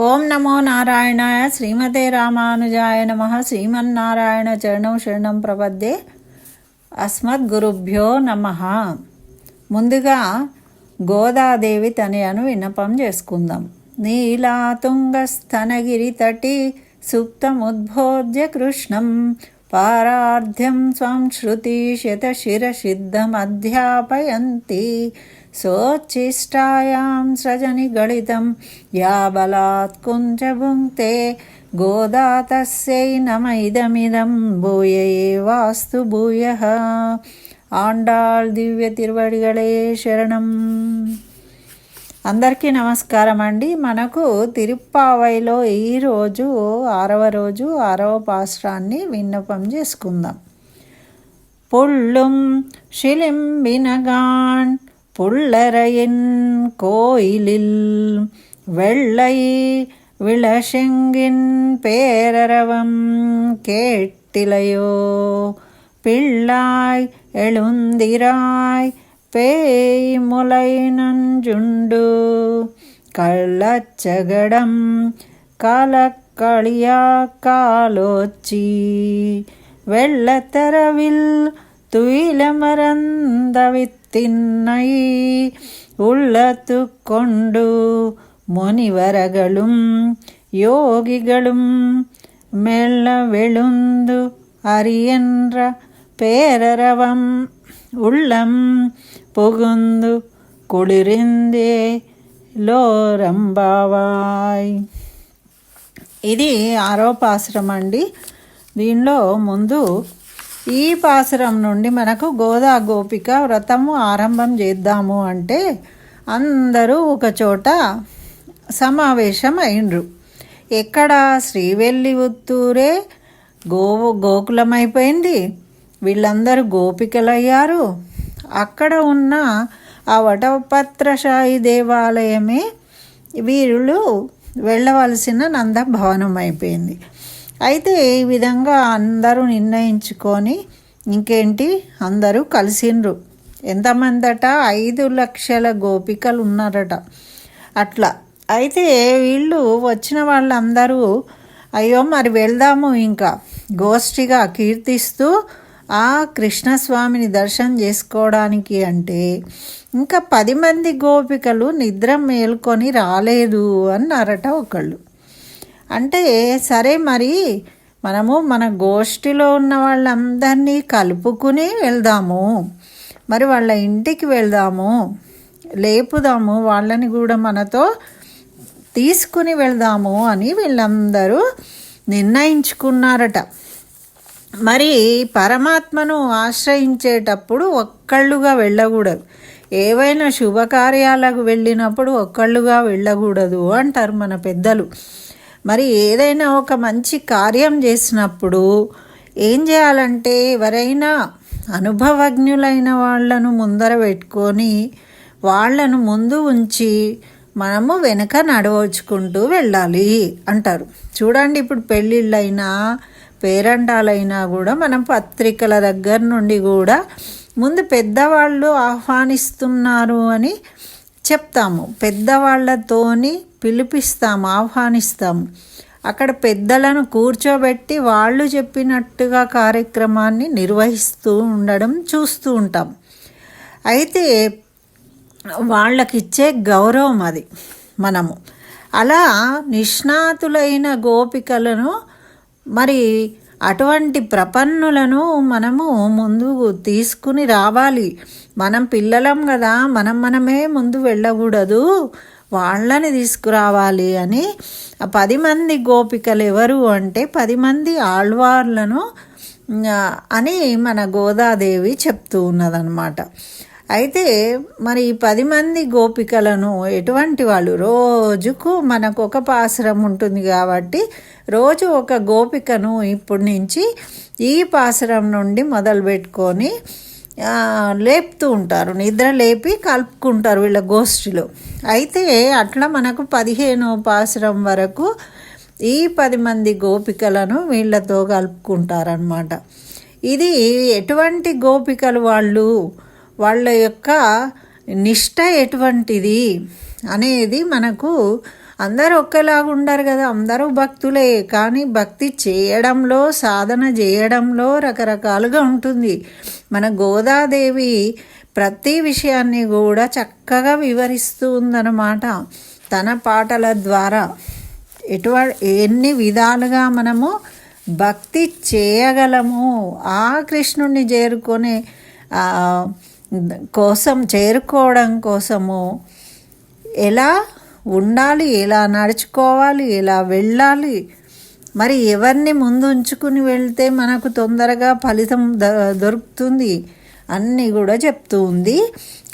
ఓం నమో నారాయణాయ శ్రీమతే రామానుజాయ నమ. శ్రీమన్నారాయణ చరణం శరణం ప్రపద్దే అస్మద్గురుభ్యో నమ. ముందుగా గోదాదేవి తనయను విన్నపం చేసుకుందాం. నీలాతుంగస్తనగిరి తటి సుప్తముద్బోధ్య కృష్ణం. పారార్థ్యం స్వం శృతి శతశిరసిద్ధమధ్యాపయంతి. सोच्छिष्टायां स्रजनिगणितं గళితం యా బలాత్ కుంజభుంక్తే तस्यै నమ ఇదమిదం భూయే వాస్తు భూయ ఆండాళ్ దివ్య తిరువడిగలే శరణం అందరికీ నమస్కారం అండి. మనకు తిరుప్పావైలో ఈరోజు ఆరవ రోజు ఆరవ పాశ్రాన్ని విన్నపం చేసుకుందాం. పుళ్ళుం శిలింబినగాన్ புள்ளரையின் கோயிலில் வெள்ளை விளசெங்கின் பேரரவம் கேட்டிலையோ? பிள்ளாய் எழுந்திராய் பேய் முலை நஞ்சுண்டு. கள்ளச்சகடம் கலக்களியா காலோச்சி. வெள்ளத்தரவில் துயில மறந்தவித் திண்ணை உள்ளத்து கொண்டு முனிவரகளும் யோகிகளும் மெல்ல விழுந்து அறியன்ற பேரரவம் உள்ளம் புகுந்து குளிர்ந்தே లోరంబావాయ్ ఇది ఆరోపాశ్రమం అండి దీనిలో ముందు ఈ పాసురం నుండి మనకు గోదా గోపిక వ్రతము ఆరంభం చేద్దాము అంటే అందరూ ఒక చోట సమావేశం అయినరు. ఎక్కడ శ్రీవెల్లి ఉత్తూరే గో గోకులమైపోయింది. వీళ్ళందరూ గోపికలయ్యారు. అక్కడ ఉన్న ఆ వటపత్రశాయి దేవాలయమే వీరులు వెళ్ళవలసిన నందభవనం అయిపోయింది అయితే ఈ విధంగా అందరూ నిర్ణయించుకొని ఇంకేంటి? అందరూ కలిసిండ్రు. ఎంతమందట? ఐదు లక్షల గోపికలు ఉన్నారట. అట్లా. అయితే వీళ్ళు వచ్చిన వాళ్ళందరూ అయ్యో మరి వెళ్దాము ఇంకా. గోష్ఠిగా కీర్తిస్తూ ఆ కృష్ణస్వామిని దర్శనం చేసుకోవడానికి అంటే ఇంకా పది మంది గోపికలు నిద్ర మేల్కొని రాలేదు అన్నారట ఒకళ్ళు. అంటే సరే మరి మనము మన గోష్ఠిలో ఉన్న వాళ్ళందరినీ కలుపుకుని వెళ్దాము. మరి వాళ్ళ ఇంటికి వెళ్దాము. లేపుదాము. వాళ్ళని కూడా మనతో తీసుకుని వెళ్దాము అని వీళ్ళందరూ నిర్ణయించుకున్నారట. మరి పరమాత్మను ఆశ్రయించేటప్పుడు ఒక్కళ్ళుగా వెళ్ళకూడదు. ఏవైనా శుభకార్యాలకు వెళ్ళినప్పుడు ఒక్కళ్ళుగా వెళ్ళకూడదు అంటారు మన పెద్దలు. మరి ఏదైనా ఒక మంచి కార్యం చేసినప్పుడు ఏం చేయాలంటే ఎవరైనా అనుభవజ్ఞులైన వాళ్ళను ముందర పెట్టుకొని వాళ్ళను ముందు ఉంచి మనము వెనక నడవచ్చుకుంటూ వెళ్ళాలి అంటారు. చూడండి ఇప్పుడు పెళ్ళిళ్ళైనా పేరంటాలైనా కూడా మనం పత్రికల దగ్గర నుండి కూడా ముందు పెద్దవాళ్ళు ఆహ్వానిస్తున్నారు అని చెప్తాము. పెద్దవాళ్ళతోని పిలిపిస్తాం ఆహ్వానిస్తాం. అక్కడ పెద్దలను కూర్చోబెట్టి వాళ్ళు చెప్పినట్టుగా కార్యక్రమాన్ని నిర్వహిస్తూ ఉండడం చూస్తూ ఉంటాం. అయితే వాళ్ళకిచ్చే గౌరవం అది మనము. అలా నిష్ణాతులైన గోపికలను మరి అటువంటి ప్రపన్నులను మనము ముందు తీసుకుని రావాలి. మనం పిల్లలం కదా మనం మనమే ముందు వెళ్ళకూడదు. వాళ్ళని తీసుకురావాలి అని ఆ పది మంది గోపికలు ఎవరు అంటే పది మంది ఆళ్వార్లను అని మన గోదాదేవి చెప్తూ ఉన్నదనమాట అయితే మరి ఈ పది మంది గోపికలను ఎటువంటి వాళ్ళు? రోజుకు మనకు ఒక పాసురం ఉంటుంది కాబట్టి రోజు ఒక గోపికను ఇప్పటి నుంచి ఈ పాసురం నుండి మొదలు పెట్టుకొని లేపుతూ ఉంటారు. నిద్ర లేపి కలుపుకుంటారు వీళ్ళ గోష్ఠిలో. అయితే అట్లా మనకు పదిహేను పాసురం వరకు ఈ పది మంది గోపికలను వీళ్ళతో కలుపుకుంటారనమాట ఇది ఎటువంటి గోపికలు వాళ్ళు? వాళ్ళ యొక్క నిష్ట ఎటువంటిది అనేది మనకు అందరూ ఒకేలాగా ఉండరు కదా అందరూ భక్తులే. కానీ భక్తి చేయడంలో సాధన చేయడంలో రకరకాలుగా ఉంటుంది. మన గోదాదేవి ప్రతి విషయాన్ని కూడా చక్కగా వివరిస్తూ ఉందన్నమాట. తన పాటల ద్వారా ఎటువ ఎన్ని విధాలుగా మనము భక్తి చేయగలము. ఆ కృష్ణుణ్ణి చేరుకొని కోసం చేరుకోవడం కోసము ఎలా ఉండాలి ఎలా నడుచుకోవాలి ఎలా వెళ్ళాలి. మరి ఎవరిని ముందు ఉంచుకుని వెళ్తే మనకు తొందరగా ఫలితం ద దొరుకుతుంది అన్నీ కూడా చెప్తూ ఉంది.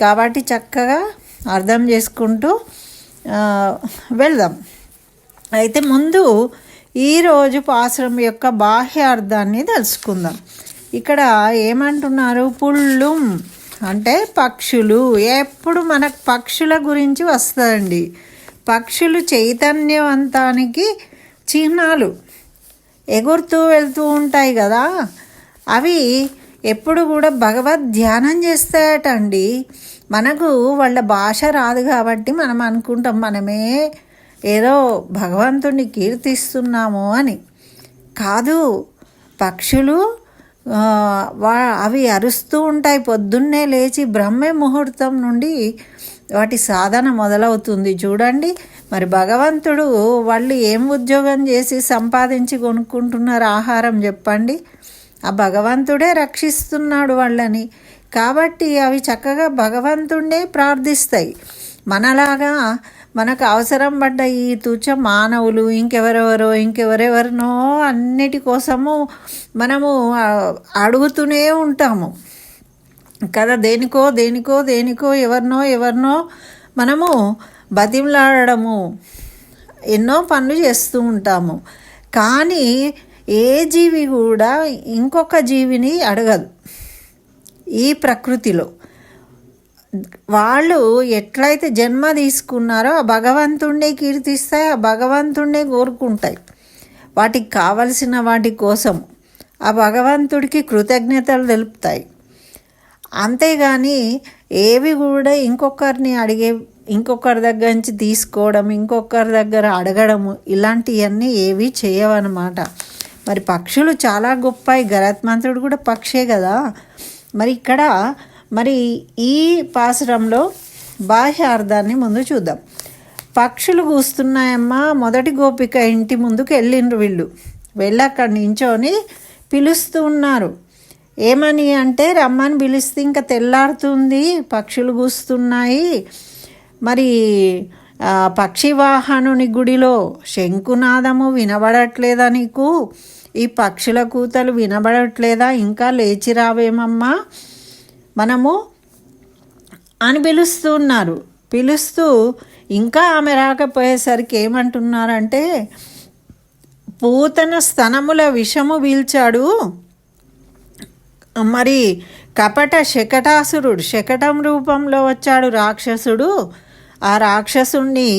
కాబట్టి చక్కగా అర్థం చేసుకుంటూ వెళ్దాం. అయితే ముందు ఈరోజు పాశ్రం యొక్క బాహ్య అర్థాన్ని తెలుసుకుందాం. ఇక్కడ ఏమంటున్నారు? పుళ్ళుం అంటే పక్షులు. ఎప్పుడు మనకు పక్షుల గురించి వస్తుందండి. పక్షులు చైతన్యవంతానికి చిహ్నాలు ఎగురుతూ వెళ్తూ ఉంటాయి కదా. అవి ఎప్పుడు కూడా భగవద్ ధ్యానం చేస్తాయట అండి మనకు వాళ్ళ భాష రాదు కాబట్టి మనం అనుకుంటాం మనమే ఏదో భగవంతుణ్ణి కీర్తిస్తున్నాము అని. కాదు పక్షులు వా అవి అరుస్తూ ఉంటాయి. పొద్దున్నే లేచి బ్రహ్మే ముహూర్తం నుండి వాటి సాధన మొదలవుతుంది. చూడండి మరి భగవంతుడు వాళ్ళు ఏం ఉద్యోగం చేసి సంపాదించి కొనుక్కుంటున్నారు ఆహారం చెప్పండి. ఆ భగవంతుడే రక్షిస్తున్నాడు వాళ్ళని. కాబట్టి అవి చక్కగా భగవంతుడే ప్రార్థిస్తాయి. మనలాగా మనకు అవసరం పడ్డ ఈ తుచ్చ మానవులు ఇంకెవరెవరో ఇంకెవరెవరినో అన్నిటి కోసము మనము అడుగుతూనే ఉంటాము. కదా దేనికో దేనికో దేనికో ఎవరినో ఎవరినో మనము బతిమలాడము ఎన్నో పనులు చేస్తూ ఉంటాము. కానీ ఏ జీవి కూడా ఇంకొక జీవిని అడగదు. ఈ ప్రకృతిలో. వాళ్ళు ఎట్లయితే జన్మ తీసుకున్నారో ఆ భగవంతుణ్ణే కీర్తిస్తాయి ఆ భగవంతుణ్ణే కోరుకుంటాయి. వాటికి కావలసిన వాటి కోసం ఆ భగవంతుడికి కృతజ్ఞతలు తెలుపుతాయి. అంతేగాని ఏవి కూడా ఇంకొకరిని అడిగే ఇంకొకరి దగ్గర నుంచి తీసుకోవడం ఇంకొకరి దగ్గర అడగడము ఇలాంటివన్నీ ఏవి చేయవన్నమాట. మరి పక్షులు చాలా గొప్ప గరత్మంతుడు కూడా పక్షే కదా. మరి ఇక్కడ మరి ఈ పాసురంలో బాహ్య అర్థాన్ని ముందు చూద్దాం. పక్షులు కూస్తున్నాయమ్మా. మొదటి గోపిక ఇంటి ముందుకు వెళ్ళిండ్రు వీళ్ళు. వెళ్ళి అక్కడి నించొని పిలుస్తూ ఉన్నారు. ఏమని అంటే రమ్మని పిలిస్తే ఇంకా తెల్లారుతుంది పక్షులు కూస్తున్నాయి. మరి పక్షివాహనుని గుడిలో శంకునాదము వినబడట్లేదా నీకు? ఈ పక్షుల కూతలు వినబడట్లేదా? ఇంకా లేచి రావేమమ్మా? మనము అని పిలుస్తూ ఉన్నారు. పిలుస్తూ ఇంకా ఆమె రాకపోయేసరికి ఏమంటున్నారంటే పూతన స్తనముల విషము పీల్చాడు మరి కపట శకటాసురుడు శకటం రూపంలో వచ్చాడు రాక్షసుడు. ఆ రాక్షసుణ్ణి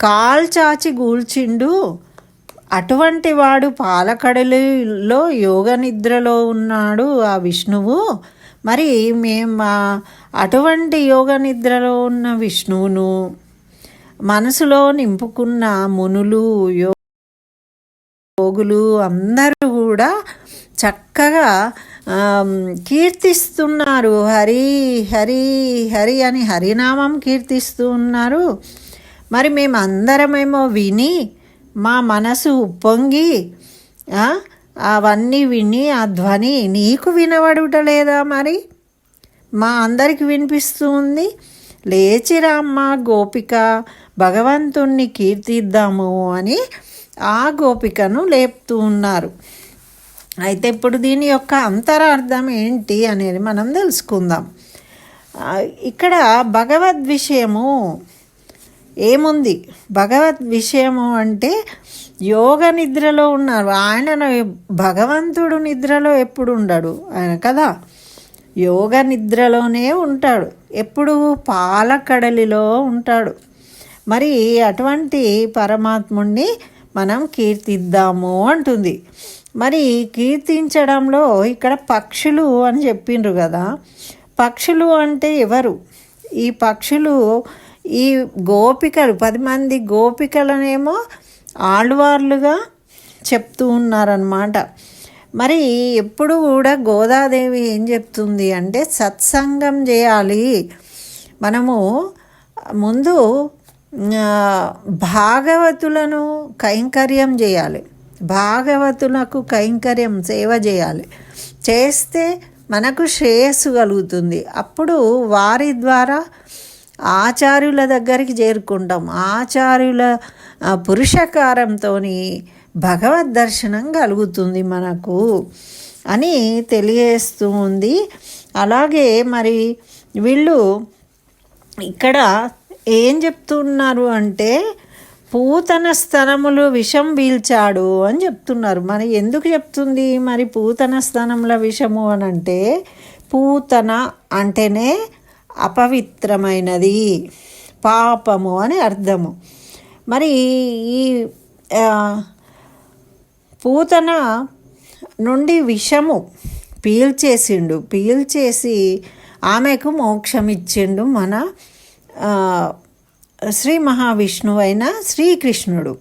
కాల్చాచి గూల్చిండు. అటువంటి వాడు పాలకడలిలో యోగ నిద్రలో ఉన్నాడు ఆ విష్ణువు. మరి మేము అటువంటి యోగ నిద్రలో ఉన్న విష్ణువును మనసులో నింపుకున్న మునులు యో యోగులు అందరూ కూడా చక్కగా కీర్తిస్తున్నారు. హరి హరి హరి అని హరినామం కీర్తిస్తూ ఉన్నారు. మరి మేమందరమేమో విని మా మనసు ఉప్పొంగి అవన్నీ విని ఆ ధ్వని నీకు వినబడుట లేదా మరి? మా అందరికి వినిపిస్తూ ఉంది. లేచిరామ్మ గోపిక భగవంతుణ్ణి కీర్తిద్దాము అని ఆ గోపికను లేపుతూ ఉన్నారు. అయితే ఇప్పుడు దీని యొక్క అంతరార్థం ఏంటి అనేది మనం తెలుసుకుందాం. ఇక్కడ భగవద్ విషయము ఏముంది? భగవద్ విషయము అంటే యోగ నిద్రలో ఉన్నారు. ఆయన భగవంతుడు నిద్రలో ఎప్పుడు ఉండడు? ఆయన కదా? యోగ నిద్రలోనే ఉంటాడు. ఎప్పుడు? పాలకడలిలో ఉంటాడు. మరి అటువంటి పరమాత్ముణ్ణి మనం కీర్తిద్దాము అంటుంది. మరి కీర్తించడంలో ఇక్కడ పక్షులు అని చెప్పిండ్రు కదా. పక్షులు అంటే ఎవరు? ఈ పక్షులు ఈ గోపికలు పది మంది గోపికలనేమో ఆళ్వార్లుగా చెప్తూ ఉన్నారనమాట మరి ఎప్పుడు కూడా గోదాదేవి ఏం చెప్తుంది అంటే సత్సంగం చేయాలి. మనము ముందు భాగవతులను కైంకర్యం చేయాలి. భాగవతులకు కైంకర్యం సేవ చేయాలి. చేస్తే మనకు శ్రేయస్సు కలుగుతుంది. అప్పుడు వారి ద్వారా ఆచార్యుల దగ్గరికి చేరుకుంటాం. ఆచార్యుల పురుషకారంతో భగవద్ దర్శనం కలుగుతుంది మనకు అని తెలియజేస్తూ ఉంది. అలాగే మరి వీళ్ళు ఇక్కడ ఏం చెప్తున్నారు అంటే పూతన స్థలములు విషం పీల్చాడు అని చెప్తున్నారు. మరి ఎందుకు చెప్తుంది మరి పూతన స్థనముల విషము అని అంటే పూతన అంటేనే అపవిత్రమైనది పాపము అని అర్థము. మరి ఈ పూతన నుండి విషము పీల్చేసిండు. పీల్చేసి ఆమెకు మోక్షం ఇచ్చిండు మన శ్రీ మహావిష్ణువు అయిన శ్రీకృష్ణుడు.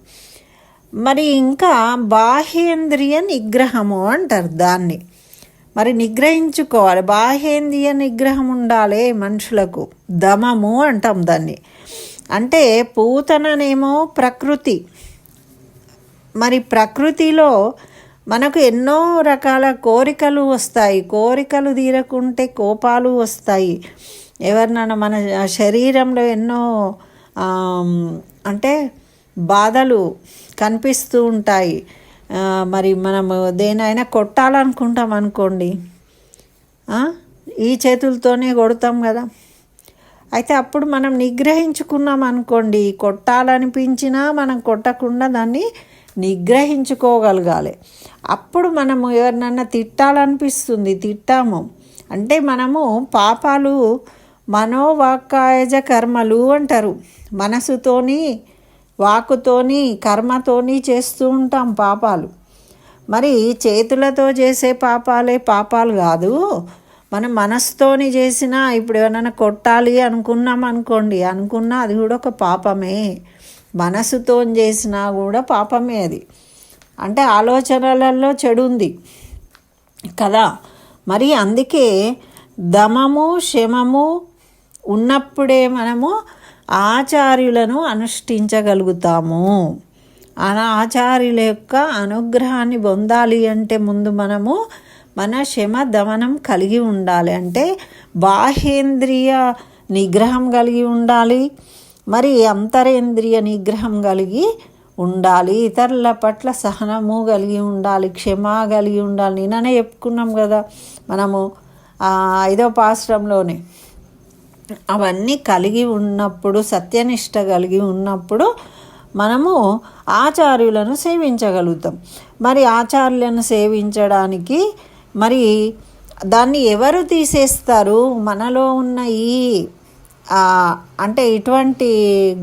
మరి ఇంకా బాహ్యేంద్రియ నిగ్రహము అంటారు దాన్ని. మరి నిగ్రహించుకోవాలి. బాహ్యేంద్రియ నిగ్రహం ఉండాలి మనుషులకు. దమము అంటాం దాన్ని. అంటే పూతననేమో ప్రకృతి. మరి ప్రకృతిలో మనకు ఎన్నో రకాల కోరికలు వస్తాయి. కోరికలు తీరకుంటే కోపాలు వస్తాయి. ఎవరినైనా మన శరీరంలో ఎన్నో అంటే బాధలు కనిపిస్తూ ఉంటాయి. మరి మనము దేనైనా కొట్టాలనుకుంటాం అనుకోండి. ఈ చేతులతోనే కొడతాం కదా. అయితే అప్పుడు మనం నిగ్రహించుకున్నాం అనుకోండి. కొట్టాలనిపించినా మనం కొట్టకుండా దాన్ని నిగ్రహించుకోగలగాలి. అప్పుడు మనము ఎవరినన్నా తిట్టాలనిపిస్తుంది. తిట్టాము. అంటే మనము పాపాలు మనోవాక్కాయజ కర్మలు అంటారు. మనసుతోని వాకుతోని కర్మతోని చేస్తూ ఉంటాం పాపాలు. మరి చేతులతో చేసే పాపాలే పాపాలు కాదు. మనం మనసుతోని చేసినా ఇప్పుడు ఏమైనా కొట్టాలి అనుకున్నాం అనుకోండి అనుకున్నా అది కూడా ఒక పాపమే. మనసుతో చేసినా కూడా పాపమే అది. అంటే ఆలోచనలలో చెడు ఉంది కదా. మరి అందుకే దమము శమము ఉన్నప్పుడే మనము ఆచార్యులను అనుష్ఠించగలుగుతాము. ఆ ఆచార్యుల యొక్క అనుగ్రహాన్ని పొందాలి అంటే ముందు మనము మన శమ దమనం కలిగి ఉండాలి. అంటే బాహ్యేంద్రియ నిగ్రహం కలిగి ఉండాలి. మరి అంతరేంద్రియ నిగ్రహం కలిగి ఉండాలి. ఇతరుల పట్ల సహనము కలిగి ఉండాలి. క్షమ కలిగి ఉండాలి. నిన్ననే చెప్పుకున్నాం కదా మనము ఐదో పాశ్రంలోనే. అవన్నీ కలిగి ఉన్నప్పుడు సత్యనిష్ట కలిగి ఉన్నప్పుడు మనము ఆచార్యులను సేవించగలుగుతాం. మరి ఆచార్యులను సేవించడానికి మరి దాన్ని ఎవరు తీసేస్తారు? మనలో ఉన్న ఈ అంటే ఇటువంటి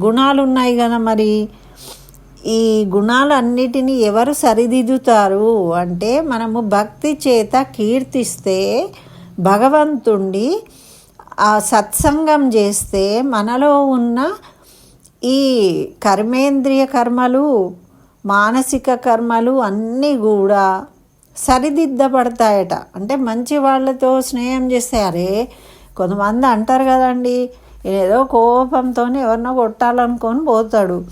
గుణాలు ఉన్నాయి కదా మరి. ఈ గుణాలన్నిటినీ ఎవరు సరిదిద్దుతారు? అంటే మనము భక్తి చేత కీర్తిస్తే భగవంతుణ్ణి ఆ సత్సంగం చేస్తే మనలో ఉన్న ఈ కర్మేంద్రియ కర్మలు మానసిక కర్మలు అన్నీ కూడా సరిదిద్దబడతాయట. అంటే మంచి వాళ్ళతో స్నేహం చేస్తే అరే కొంతమంది అంటారు కదండి ఏదో కోపంతో ఎవరినో కొట్టాలనుకొని పోతాడు.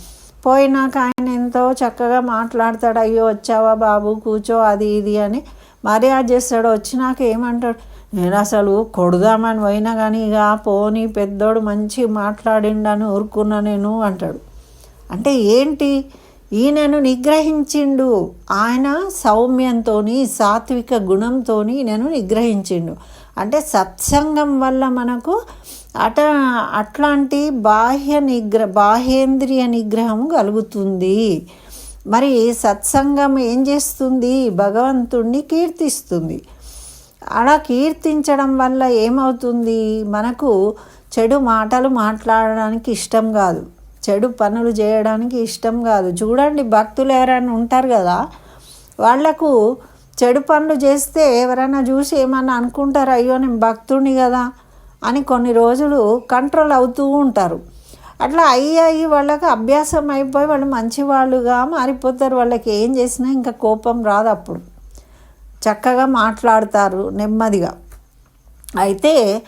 పోయినాక ఆయన ఎంతో చక్కగా మాట్లాడతాడు అయ్యో వచ్చావా బాబు కూర్చో అది ఇది అని మర్యాద చేస్తాడు. వచ్చినాక ఏమంటాడు నేను అసలు కొడదామని పోయినా కానీ ఇక పోని పెద్దోడు మంచి మాట్లాడిండని ఊరుకున్నా నేను అంటాడు. అంటే ఏంటి? ఈయనను నిగ్రహించిండు. ఆయన సౌమ్యంతో సాత్విక గుణంతో నేను నిగ్రహించిండు. అంటే సత్సంగం వల్ల మనకు అట అట్లాంటి బాహ్య నిగ్ర బాహ్యేంద్రియ నిగ్రహం కలుగుతుంది. మరి సత్సంగం ఏం చేస్తుంది? భగవంతుణ్ణి కీర్తిస్తుంది. అలా కీర్తించడం వల్ల ఏమవుతుంది? మనకు చెడు మాటలు మాట్లాడడానికి ఇష్టం కాదు. చెడు పనులు చేయడానికి ఇష్టం కాదు. చూడండి భక్తులు ఎవరైనా ఉంటారు కదా వాళ్ళకు చెడు పనులు చేస్తే ఎవరైనా చూసి ఏమన్నా అనుకుంటారు అయ్యో నేను భక్తుడిని కదా అని కొన్ని రోజులు కంట్రోల్ అవుతూ ఉంటారు. అట్లా అయ్యి అయ్యి వాళ్ళకి అభ్యాసం అయిపోయి వాళ్ళు మంచివాళ్ళుగా మారిపోతారు. వాళ్ళకి ఏం చేసినా ఇంకా కోపం రాదు అప్పుడు. చక్కగా మాట్లాడతారు నెమ్మదిగా. అయితే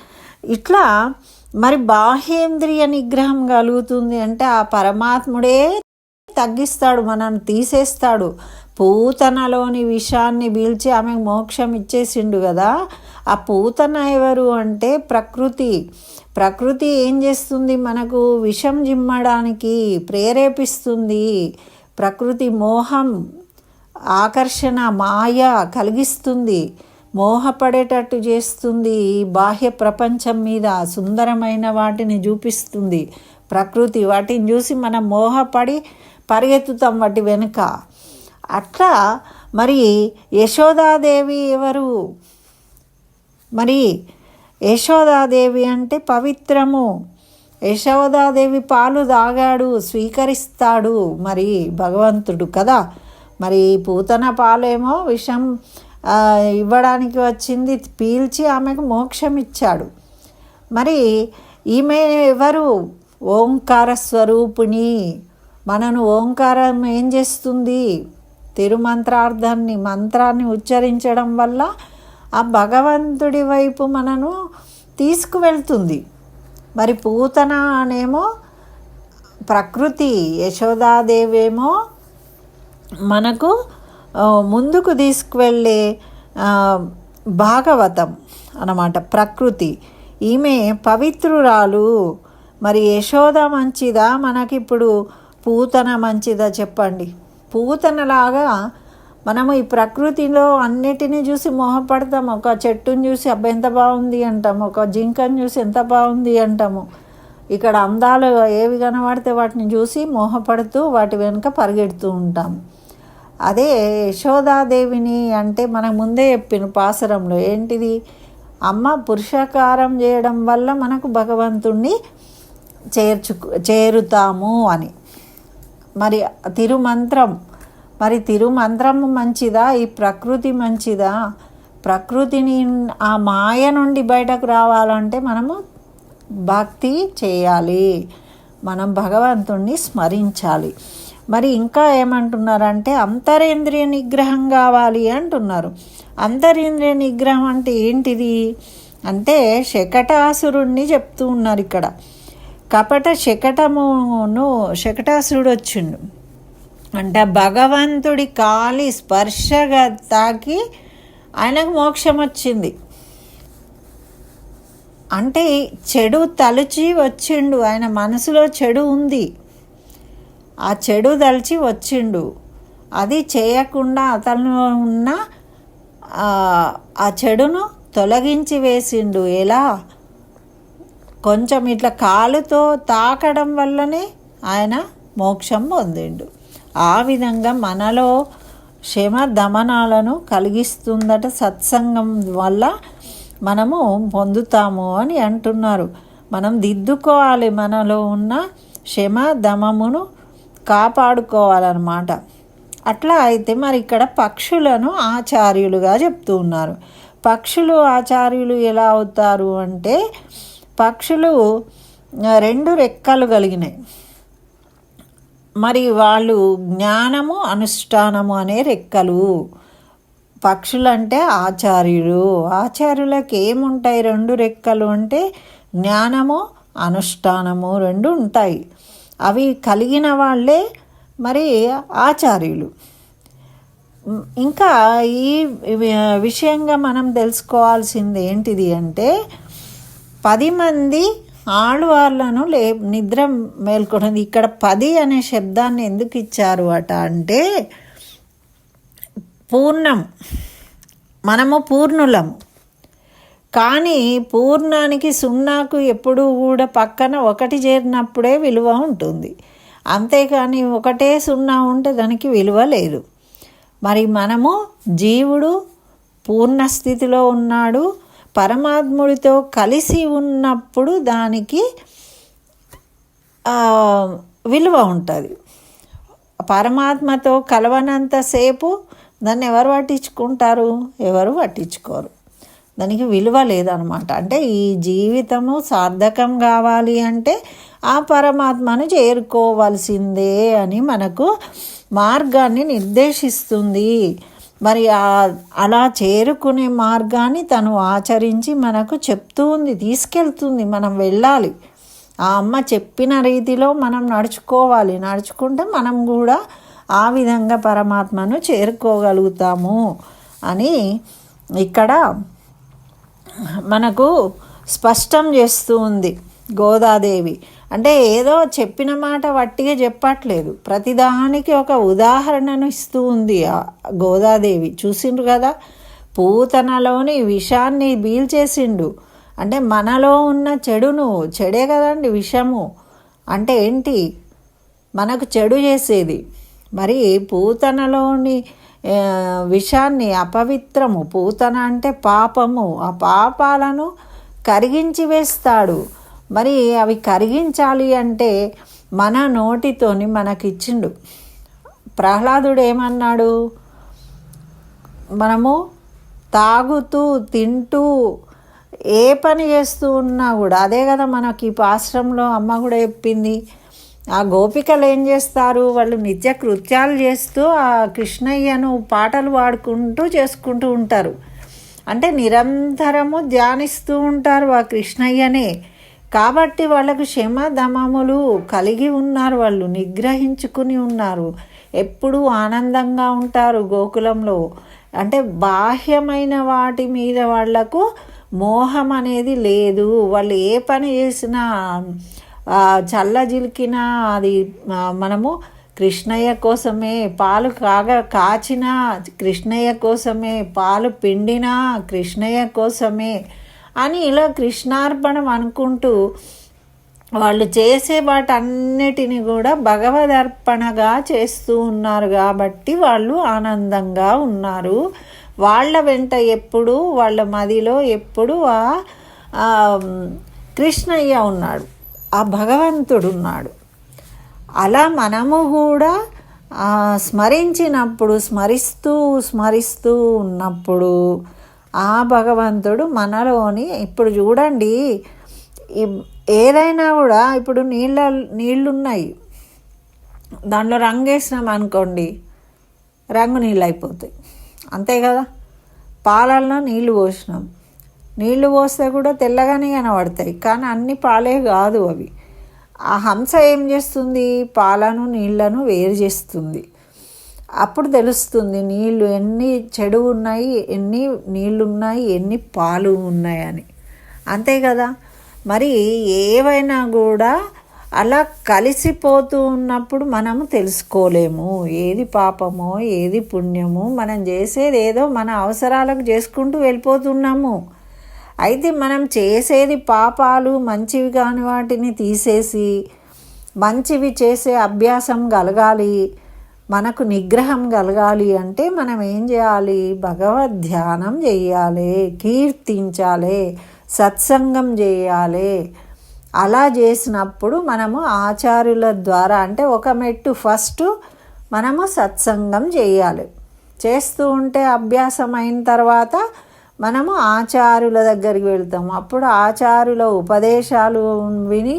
ఇట్లా మరి బాహ్యేంద్రియ నిగ్రహం కలుగుతుంది అంటే ఆ పరమాత్ముడే తగ్గిస్తాడు మనల్ని తీసేస్తాడు. పూతనలోని విషాన్ని పీల్చి ఆమెకు మోక్షం ఇచ్చేసిండు కదా. ఆ పూతన ఎవరు అంటే ప్రకృతి. ప్రకృతి ఏం చేస్తుంది? మనకు విషం జిమ్మడానికి ప్రేరేపిస్తుంది. ప్రకృతి మోహం ఆకర్షణ మాయ కలిగిస్తుంది మోహపడేటట్టు చేస్తుంది ఈ బాహ్య ప్రపంచం మీద సుందరమైన వాటిని చూపిస్తుంది. ప్రకృతి వాటిని చూసి మనం మోహపడి పరిగెత్తుతాం వాటి వెనుక. అట్లా మరి యశోదాదేవి ఎవరు? మరి యశోదాదేవి అంటే పవిత్రము. యశోదాదేవి పాలు తాగాడు స్వీకరిస్తాడు మరి భగవంతుడు కదా. మరి పూతన పాలేమో విషం ఇవ్వడానికి వచ్చింది పీల్చి ఆమెకు మోక్షం ఇచ్చాడు మరి ఈమె ఎవరు? ఓంకార స్వరూపిణి మనను ఓంకారం ఏం చేస్తుంది? తిరుమంత్రార్థాన్ని మంత్రాన్ని ఉచ్చరించడం వల్ల ఆ భగవంతుడి వైపు మనను తీసుకువెళ్తుంది. మరి పూతన అనేమో ప్రకృతి యశోదాదేవేమో మనకు ముందుకు తీసుకువెళ్ళే భాగవతం అన్నమాట ప్రకృతి. ఈమె పవిత్రురాలు. మరి యశోద మంచిదా? మనకిప్పుడు పూతన మంచిదా చెప్పండి. పూతనలాగా మనము ఈ ప్రకృతిలో అన్నిటినీ చూసి మోహపడతాం ఒక చెట్టుని చూసి అబ్బా ఎంత బాగుంది అంటాము. ఒక జింకను చూసి ఎంత బాగుంది అంటాము. ఇక్కడ అందాలు ఏవి కనబడితే వాటిని చూసి మోహపడుతూ వాటి వెనుక పరిగెడుతూ ఉంటాము. అదే యశోదాదేవిని అంటే మనకు ముందే చెప్పిన పాసరంలో ఏంటిది? అమ్మ పురుషకారం చేయడం వల్ల మనకు భగవంతుణ్ణి చేర్చు చేరుతాము అని. మరి తిరుమంత్రం మరి తిరుమంత్రం మంచిదా? ఈ ప్రకృతి మంచిదా? ప్రకృతిని ఆ మాయ నుండి బయటకు రావాలంటే మనము భక్తి చేయాలి. మనం భగవంతుణ్ణి స్మరించాలి. మరి ఇంకా ఏమంటున్నారంటే అంతరేంద్రియ నిగ్రహం కావాలి అంటున్నారు. అంతరేంద్రియ నిగ్రహం అంటే ఏంటిది? అంటే శకటాసురుణ్ణి చెప్తూ ఉన్నారు ఇక్కడ. కపట శకటమును శకటాసురుడు వచ్చిండు. అంటే భగవంతుడి కాలి స్పర్శగా తాకి ఆయనకు మోక్షం వచ్చింది. అంటే చెడు తలుచి వచ్చిండు. ఆయన మనసులో చెడు ఉంది. ఆ చెడు దలిచి వచ్చిండు. అది చేయకుండా అతను ఉన్న ఆ, ఆ చెడును తొలగించి వేసిండు. ఎలా? కొంచెం ఇట్లా కాలుతో తాకడం వల్లనే ఆయన మోక్షం పొందిండు. ఆ విధంగా మనలో క్షమ దమనాలను కలిగిస్తుందట సత్సంగం వల్ల మనము పొందుతాము అని అంటున్నారు. మనం దిద్దుకోవాలి మనలో ఉన్న క్షమ దమమును కాపాడుకోవాలన్నమాట. అట్లా అయితే మరి ఇక్కడ పక్షులను ఆచార్యులుగా చెప్తూ ఉన్నారు. పక్షులు ఆచార్యులు ఎలా అవుతారు అంటే పక్షులు రెండు రెక్కలు కలిగినాయి. మరి వాళ్ళు జ్ఞానము అనుష్ఠానము అనే రెక్కలు. పక్షులంటే ఆచార్యులు. ఆచార్యులకు ఏముంటాయి రెండు రెక్కలు అంటే జ్ఞానము అనుష్ఠానము రెండు ఉంటాయి. అవి కలిగిన వాళ్ళే మరి ఆచార్యులు. ఇంకా ఈ విషయంగా మనం తెలుసుకోవాల్సింది ఏంటిది అంటే పది మంది ఆడవాళ్ళను లే నిద్ర మేల్కొన్నది ఇక్కడ పది అనే శబ్దాన్ని ఎందుకు ఇచ్చారు అట అంటే పూర్ణం. మనము పూర్ణులము కానీ పూర్ణానికి సున్నాకు ఎప్పుడూ కూడా పక్కన ఒకటి చేరినప్పుడే విలువ ఉంటుంది. అంతేకాని ఒకటే సున్నా ఉంటే దానికి విలువ లేదు. మరి మనము జీవుడు పూర్ణ స్థితిలో ఉన్నాడు పరమాత్ముడితో కలిసి ఉన్నప్పుడు దానికి విలువ ఉంటుంది. పరమాత్మతో కలవనంతసేపు దాన్ని ఎవరు పట్టించుకుంటారు? ఎవరు పట్టించుకోరు. దానికి విలువ లేదనమాట. అంటే ఈ జీవితము సార్థకం కావాలి అంటే ఆ పరమాత్మను చేరుకోవాల్సిందే అని మనకు మార్గాన్ని నిర్దేశిస్తుంది. మరి అలా చేరుకునే మార్గాన్ని తను ఆచరించి మనకు చెప్తూ ఉంది తీసుకెళ్తుంది మనం వెళ్ళాలి. ఆ అమ్మ చెప్పిన రీతిలో మనం నడుచుకోవాలి. నడుచుకుంటే మనం కూడా ఆ విధంగా పరమాత్మను చేరుకోగలుగుతాము అని ఇక్కడ మనకు స్పష్టం చేస్తూ ఉంది గోదాదేవి. అంటే ఏదో చెప్పిన మాట వట్టిగా చెప్పట్లేదు. ప్రతిదానికి ఒక ఉదాహరణను ఇస్తూ ఉంది గోదాదేవి. చూసిండ్రు కదా? పూతనలోని విషాన్ని బీల్చేసిండు. అంటే మనలో ఉన్న చెడును చెడే కదండి విషము. అంటే ఏంటి? మనకు చెడు చేసేది. మరి పూతనలోని విషాన్ని అపవిత్రము పూతన అంటే పాపము. ఆ పాపాలను కరిగించి వేస్తాడు. మరి అవి కరిగించాలి అంటే మన నోటితోని మనకిచ్చిండు. ప్రహ్లాదుడు ఏమన్నాడు మనము తాగుతూ తింటూ ఏ పని చేస్తూ ఉన్నా కూడా అదే కదా మనకి పాశ్రంలో అమ్మ కూడా చెప్పింది ఆ గోపికలు ఏం చేస్తారు? వాళ్ళు నిత్య కృత్యాలు చేస్తూ ఆ కృష్ణయ్యను పాటలు పాడుకుంటూ చేసుకుంటూ ఉంటారు. అంటే నిరంతరము ధ్యానిస్తూ ఉంటారు ఆ కృష్ణయ్యనే. కాబట్టి వాళ్ళకు క్షమ దమములు కలిగి ఉన్నారు వాళ్ళు నిగ్రహించుకుని ఉన్నారు. ఎప్పుడూ ఆనందంగా ఉంటారు గోకులంలో. అంటే బాహ్యమైన వాటి మీద వాళ్ళకు మోహం అనేది లేదు. వాళ్ళు ఏ పని చేసినా చల్ల జిలికిన అది మనము కృష్ణయ్య కోసమే పాలు కాగా కాచినా కృష్ణయ్య కోసమే పాలు పిండినా కృష్ణయ్య కోసమే అని ఇలా కృష్ణార్పణం అనుకుంటూ వాళ్ళు చేసే వాటన్నిటిని కూడా భగవదర్పణగా చేస్తూ ఉన్నారు కాబట్టి వాళ్ళు ఆనందంగా ఉన్నారు. వాళ్ళ వెంట ఎప్పుడు వాళ్ళ మదిలో ఎప్పుడు ఆ కృష్ణయ్య ఉన్నాడు. ఆ భగవంతుడున్నాడు. అలా మనము కూడా స్మరించినప్పుడు స్మరిస్తూ స్మరిస్తూ ఉన్నప్పుడు ఆ భగవంతుడు మనలోని ఇప్పుడు చూడండి ఏదైనా కూడా ఇప్పుడు నీళ్ళ నీళ్ళున్నాయి. దాంట్లో రంగు వేసినాం అనుకోండి రంగు నీళ్ళు అయిపోతాయి. అంతే కదా? పాలల్లో నీళ్ళు పోసినాం. నీళ్ళు పోస్తే కూడా తెల్లగానే కనబడతాయి. కానీ అన్ని పాలే కాదు అవి. ఆ హంస ఏం చేస్తుంది? పాలను నీళ్ళను వేరు చేస్తుంది. అప్పుడు తెలుస్తుంది నీళ్ళు ఎన్ని చెడు ఉన్నాయి ఎన్ని నీళ్ళు ఉన్నాయి ఎన్ని పాలు ఉన్నాయని అంతే కదా? మరి ఏవైనా కూడా అలా కలిసిపోతూ ఉన్నప్పుడు మనము తెలుసుకోలేము. ఏది పాపమో ఏది పుణ్యము మనం చేసేది ఏదో మన అవసరాలకు చేసుకుంటూ వెళ్ళిపోతున్నాము. అయితే మనం చేసేది పాపాలు మంచివి కాని వాటిని తీసేసి మంచివి చేసే అభ్యాసం కలగాలి మనకు నిగ్రహం కలగాలి అంటే మనం ఏం చేయాలి? భగవద్ ధ్యానం చేయాలి కీర్తించాలి సత్సంగం చేయాలి. అలా చేసినప్పుడు మనము ఆచార్యుల ద్వారా అంటే ఒక మెట్టు ఫస్ట్ మనము సత్సంగం చేయాలి. చేస్తూ ఉంటే అభ్యాసం అయిన తర్వాత మనము ఆచారుల దగ్గరికి వెళ్తాము. అప్పుడు ఆచారుల ఉపదేశాలు విని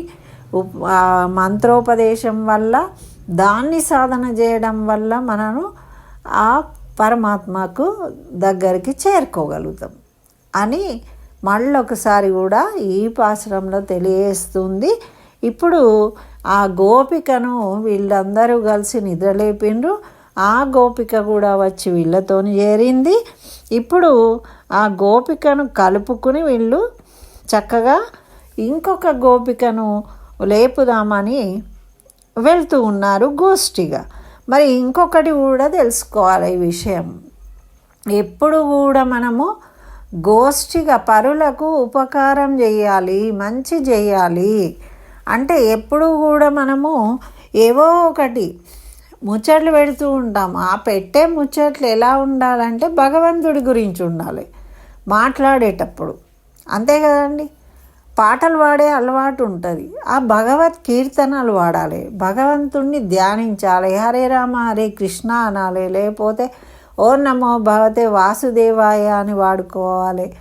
మంత్రోపదేశం వల్ల దాన్ని సాధన చేయడం వల్ల మనము ఆ పరమాత్మకు దగ్గరికి చేరుకోగలుగుతాం అని మళ్ళొకసారి కూడా ఈ పాశ్రంలో తెలియజేస్తుంది. ఇప్పుడు ఆ గోపికను వీళ్ళందరూ కలిసి నిద్రలేపిండ్రు ఆ గోపిక కూడా వచ్చి వీళ్ళతో చేరింది. ఇప్పుడు ఆ గోపికను కలుపుకుని వీళ్ళు చక్కగా ఇంకొక గోపికను లేపుదామని వెళ్తూ ఉన్నారు గోష్ఠిగా. మరి ఇంకొకటి కూడా తెలుసుకోవాలి ఈ విషయం. ఎప్పుడు కూడా మనము గోష్ఠిగా పరులకు ఉపకారం చేయాలి మంచి చేయాలి. అంటే ఎప్పుడు కూడా మనము ఏవో ఒకటి ముచ్చట్లు పెడుతూ ఉంటాం. ఆ పెట్టే ముచ్చట్లు ఎలా ఉండాలంటే భగవంతుడి గురించి ఉండాలి. మాట్లాడేటప్పుడు. అంతే కదండి? పాటలు పాడే అలవాటు ఉంటుంది. ఆ భగవత్ కీర్తనలు వాడాలి. భగవంతుణ్ణి ధ్యానించాలి. హరే రామ హరే కృష్ణ అనాలి. లేకపోతే ఓ నమో భగవతే వాసుదేవాయ అని వాడుకోవాలి.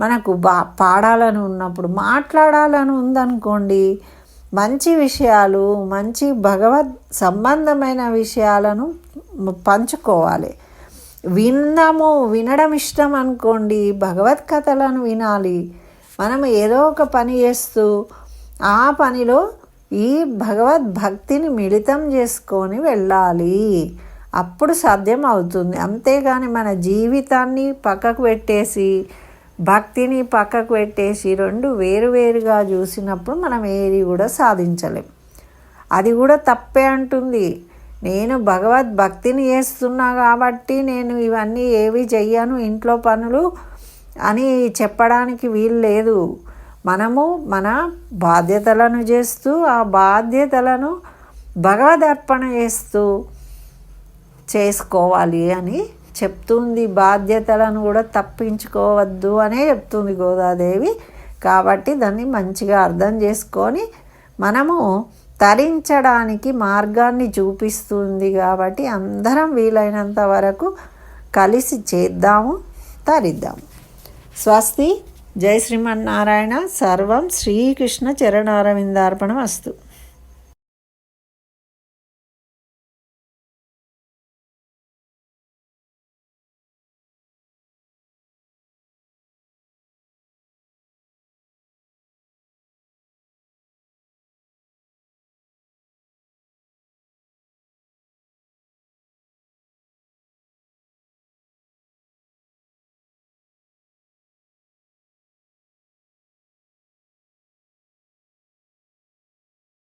మనకు బా పాడాలని ఉన్నప్పుడు మాట్లాడాలని ఉందనుకోండి మంచి విషయాలు మంచి భగవద్ సంబంధమైన విషయాలను పంచుకోవాలి. విన్నాము వినడం ఇష్టం అనుకోండి భగవత్ కథలను వినాలి. మనం ఏదో ఒక పని చేస్తూ ఆ పనిలో ఈ భగవద్భక్తిని మిళితం చేసుకొని వెళ్ళాలి. అప్పుడు సాధ్యం అవుతుంది. అంతేగాని మన జీవితాన్ని పక్కకు పెట్టేసి భక్తిని పక్కకు పెట్టేసి రెండు వేరువేరుగా చూసినప్పుడు మనం ఏది కూడా సాధించలేం. అది కూడా తప్పే అంటుంది. నేను భగవద్భక్తిని చేస్తున్నా కాబట్టి నేను ఇవన్నీ ఏవి చెయ్యను ఇంట్లో పనులు అని చెప్పడానికి వీలు లేదు. మనము మన బాధ్యతలను చేస్తూ ఆ బాధ్యతలను భగవదర్పణ చేస్తూ చేసుకోవాలి అని చెప్తుంది బాధ్యతలను కూడా తప్పించుకోవద్దు అనే చెప్తుంది గోదాదేవి. కాబట్టి దాన్ని మంచిగా అర్థం చేసుకొని మనము తరించడానికి మార్గాన్ని చూపిస్తుంది కాబట్టి అందరం వీలైనంత వరకు కలిసి చేద్దాము తరిద్దాము. స్వస్తి. జై శ్రీమన్నారాయణ. సర్వం శ్రీకృష్ణ చరణారవిందార్పణం అస్తు